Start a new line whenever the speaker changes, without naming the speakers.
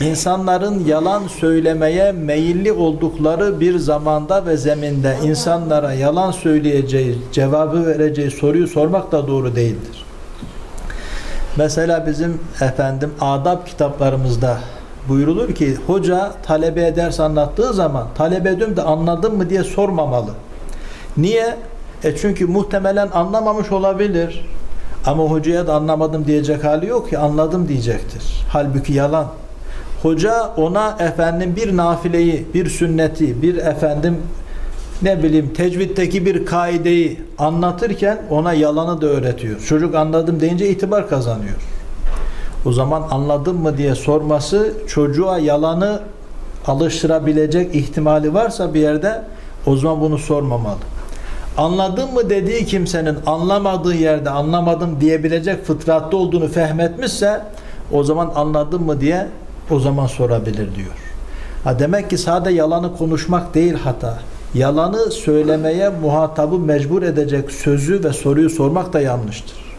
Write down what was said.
insanların yalan söylemeye meyilli oldukları bir zamanda ve zeminde insanlara yalan söyleyeceği, cevabı vereceği soruyu sormak da doğru değildir. Mesela bizim efendim adab kitaplarımızda buyurulur ki hoca talebeye ders anlattığı zaman talebe diyorum da anladın mı diye sormamalı. Niye? E çünkü muhtemelen anlamamış olabilir. Ama hocaya da anlamadım diyecek hali yok ki anladım diyecektir. Halbuki yalan. Hoca ona efendim bir nafileyi, bir sünneti, bir efendim ne bileyim tecviddeki bir kaideyi anlatırken ona yalanı da öğretiyor. Çocuk anladım deyince itibar kazanıyor. O zaman anladın mı diye sorması çocuğa yalanı alıştırabilecek ihtimali varsa bir yerde o zaman bunu sormamalı. Anladın mı dediği kimsenin anlamadığı yerde anlamadım diyebilecek fıtratta olduğunu fehmetmişse o zaman anladın mı diye o zaman sorabilir diyor. Ha demek ki sadece yalanı konuşmak değil hata. Yalanı söylemeye muhatabı mecbur edecek sözü ve soruyu sormak da yanlıştır.